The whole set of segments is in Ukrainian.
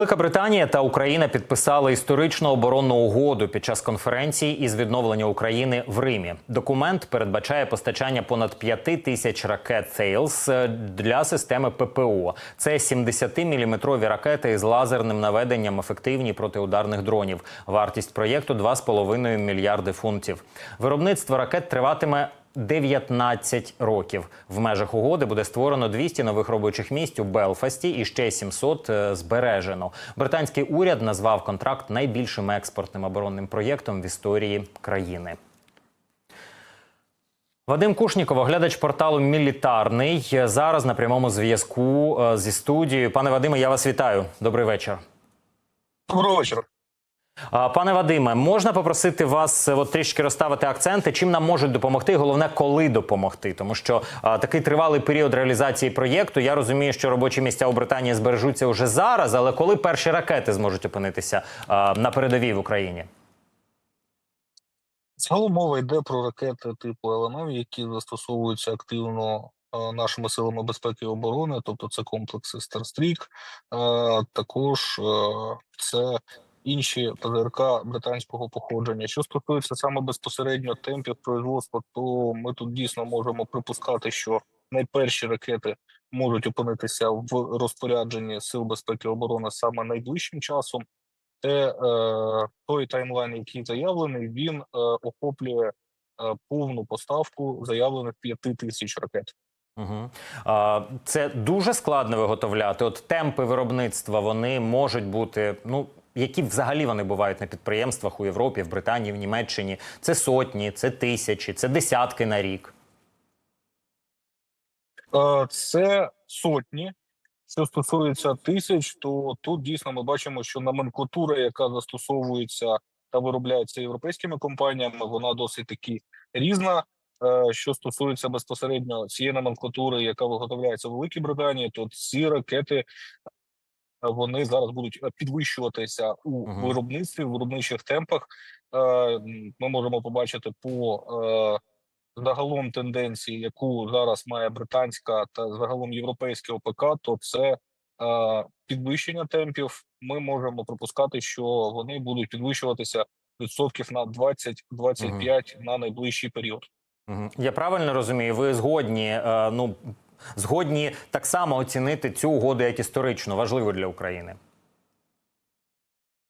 Велика Британія та Україна підписали історичну оборонну угоду під час конференції із відновлення України в Римі. Документ передбачає постачання понад 5 тисяч ракет «Сейлс» для системи ППО. Це 70-мм ракети із лазерним наведенням ефективні проти ударних дронів. Вартість проєкту 2,5 мільярди фунтів. Виробництво ракет триватиме 19 років. В межах угоди буде створено 200 нових робочих місць у Белфасті і ще 700 е, збережено. Британський уряд назвав контракт найбільшим експортним оборонним проєктом в історії країни. Вадим Кушніков, оглядач порталу Мілітарний, зараз на прямому зв'язку е, зі студією. Пане Вадиме, я вас вітаю. Добрий вечір. Доброго вечора. Пане Вадиме, можна попросити вас е, от трішки розставити акценти, чим нам можуть допомогти, головне, коли допомогти, тому що а, такий тривалий період реалізації проєкту. Я розумію, що робочі місця у Британії збережуться вже зараз, але коли перші ракети зможуть опинитися а, на передовій в Україні? Загалом мова йде про ракети типу ЛНО, які застосовуються активно нашими силами безпеки і оборони, тобто це комплекси Старстрік, також це інші ПЗРК британського походження. Що стосується саме безпосередньо темпів производства, то ми тут дійсно можемо припускати, що найперші ракети можуть опинитися в розпорядженні сил безпеки і оборони саме найближчим часом. Те е, той таймлайн, який заявлений, він е, охоплює е, повну поставку заявлених 5 тисяч ракет. Угу. А, це дуже складно виготовляти. От темпи виробництва вони можуть бути. Ну які взагалі вони бувають на підприємствах у Європі, в Британії, в Німеччині? Це сотні, це тисячі, це десятки на рік. Е, це сотні. Що стосується тисяч, то тут дійсно ми бачимо, що номенклатура, яка застосовується та виробляється європейськими компаніями, вона досить таки різна. Е, Що стосується безпосередньо цієї номенклатури, яка виготовляється в Великій Британії, то ці ракети вони зараз будуть підвищуватися у виробництві, в виробничих темпах. Е, Ми можемо побачити по е, загалом тенденції, яку зараз має британська та загалом європейське ОПК, то це е, підвищення темпів. Ми можемо припускати, що вони будуть підвищуватися відсотків на 20-25 на найближчий період. Я правильно розумію, ви згодні, е, ну згодні так само оцінити цю угоду як історично важливу для України.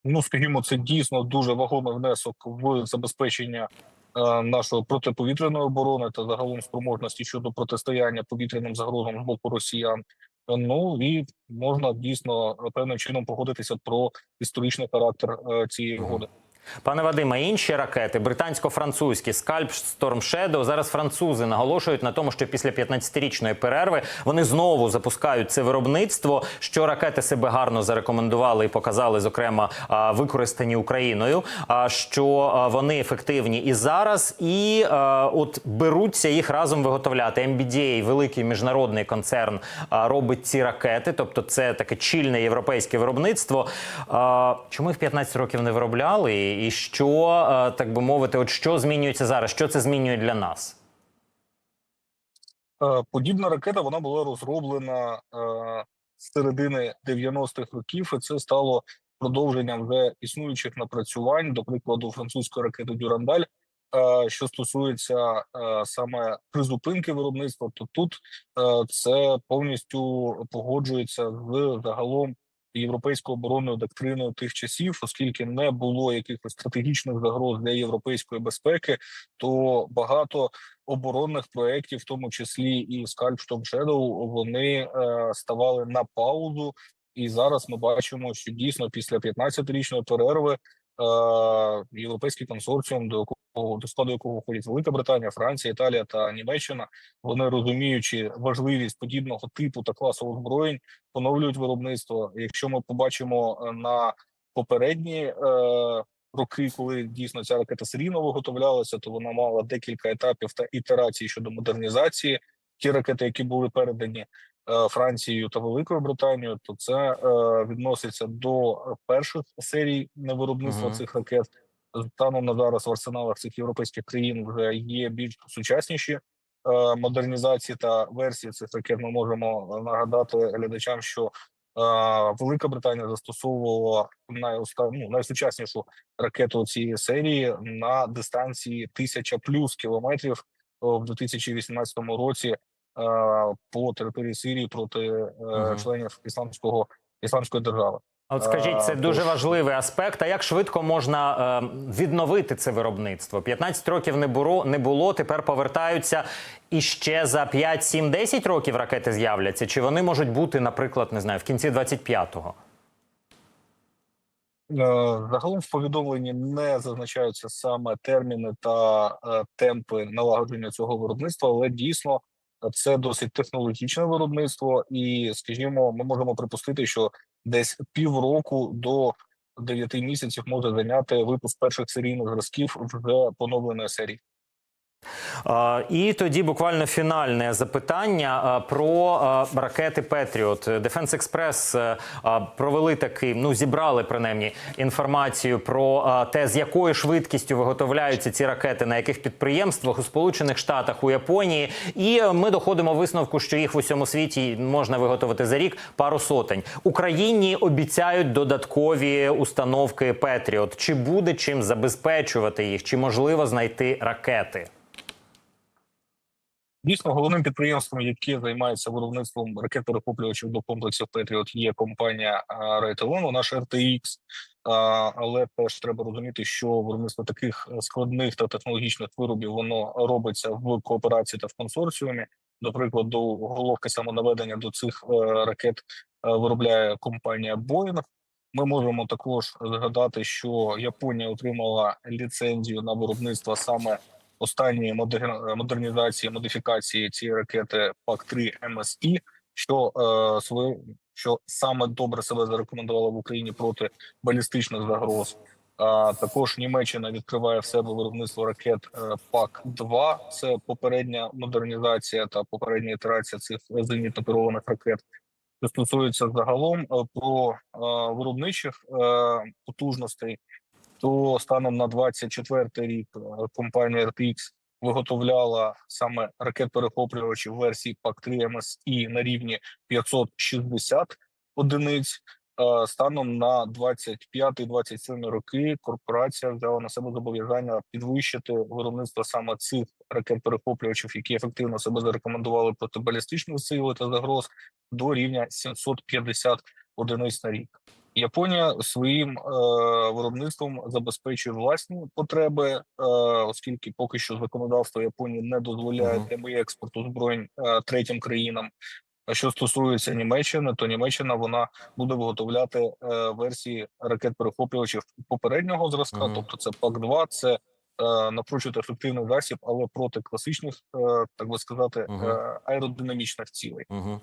Ну скажімо, це дійсно дуже вагомий внесок в забезпечення е, нашої протиповітряної оборони та загалом спроможності щодо протистояння повітряним загрозам з боку росіян. Ну і можна дійсно певним чином погодитися про історичний характер е, цієї угоди. Пане Вадиме, інші ракети британсько-французькі Скальп Storm Shadow, Зараз французи наголошують на тому, що після 15-річної перерви вони знову запускають це виробництво. Що ракети себе гарно зарекомендували і показали, зокрема використані Україною. Що вони ефективні і зараз, і от беруться їх разом виготовляти. MBDA, великий міжнародний концерн, робить ці ракети, тобто це таке чільне європейське виробництво. Чому їх 15 років не виробляли? І що е, так би мовити, от що змінюється зараз? Що це змінює для нас? Е, Подібна ракета вона була розроблена е, з середини 90-х років, і це стало продовженням вже існуючих напрацювань, до прикладу, французької ракети Дюрандаль. Що стосується саме призупинки виробництва, то тут це повністю погоджується з загалом європейською оборонною доктриною тих часів, оскільки не було якихось стратегічних загроз для європейської безпеки, то багато оборонних проєктів, в тому числі і Storm Shadow, вони е, ставали на паузу. І зараз ми бачимо, що дійсно після 15-річної перерви е, європейський консорціум, до до складу якого входять Велика Британія, Франція, Італія та Німеччина, вони розуміючи важливість подібного типу та класу озброєнь, поновлюють виробництво. Якщо ми побачимо е, на попередні е, роки, коли дійсно ця ракета серійно виготовлялася, то вона мала декілька етапів та ітерацій щодо модернізації. Ті ракети, які були передані е, Францією та Великою Британією, то це е, відноситься до перших серій виробництва Мгм. цих ракет. Станом на зараз в арсеналах цих європейських країн вже є більш сучасніші е, модернізації та версії цих ракет. Ми можемо нагадати глядачам, що Велика Британія застосовувала найоста... ну, найсучаснішу ракету цієї серії на дистанції тисяча плюс кілометрів в 2018 році е, по території Сирії проти е, Мгм. членів ісламського ісламської держави. От скажіть, це дуже важливий аспект. А як швидко можна е, відновити це виробництво? 15 років не було, не було. Тепер повертаються і ще за 5, 7, 10 років ракети з'являться. Чи вони можуть бути, наприклад, не знаю, в кінці 25-го? Е, Загалом в повідомленні не зазначаються саме терміни та е, темпи налагодження цього виробництва, але дійсно це досить технологічне виробництво, і скажімо, ми можемо припустити, що десь півроку до 9 місяців може зайняти випуск перших серійних зразків вже поновленої серії. І тоді буквально фінальне запитання про ракети Петріот. Defense Express е, е, провели такий, ну зібрали принаймні інформацію про те, з якою швидкістю виготовляються ці ракети, на яких підприємствах у Сполучених Штатах, у Японії. І ми доходимо висновку, що їх в усьому світі можна виготовити за рік пару сотень. Україні обіцяють додаткові установки Петріот. Чи буде чим забезпечувати їх? Чи можливо знайти ракети? Дійсно, головним підприємством, яке займається виробництвом ракет перехоплювачів до комплексів Петріот, є компанія Райтелон, вона ж RTX. Але теж треба розуміти, що виробництво таких е, складних та технологічних виробів воно робиться в кооперації та в консорціумі. До головки самонаведення до цих е, ракет е, виробляє компанія Boeing. Ми можемо також згадати, що Японія отримала ліцензію на виробництво саме останньої модер- модернізації модифікації цієї ракети ПАК-3 МСІ, що е, що саме добре себе зарекомендувала в Україні проти балістичних загроз. А також Німеччина відкриває в себе виробництво ракет е, ПАК-2. Це попередня модернізація та попередня ітерація цих зенітно керованих ракет. Що стосується загалом е, про е, виробничих потужностей, то станом на 24 рік е, компанія RTX виготовляла саме ракет перехоплювачів версії ПАК-3 МСІ на рівні 560 одиниць. Е, Станом на 25-27 роки корпорація взяла на себе зобов'язання підвищити виробництво саме цих ракет перехоплювачів, які ефективно себе зарекомендували проти балістичних сил та загроз до рівня 750 одиниць на рік. Японія своїм е, виробництвом забезпечує власні потреби, е, оскільки поки що законодавство Японії не дозволяє Мгм. прямий експорт озброєнь е, третім країнам. А що стосується Німеччини, то Німеччина вона буде виготовляти е, версії ракет перехоплювачів попереднього зразка, Мгм. тобто це ПАК-2, це е, напрочуд ефективний засіб, але проти класичних, е, так би сказати, Мгм. е, аеродинамічних цілей. Угу.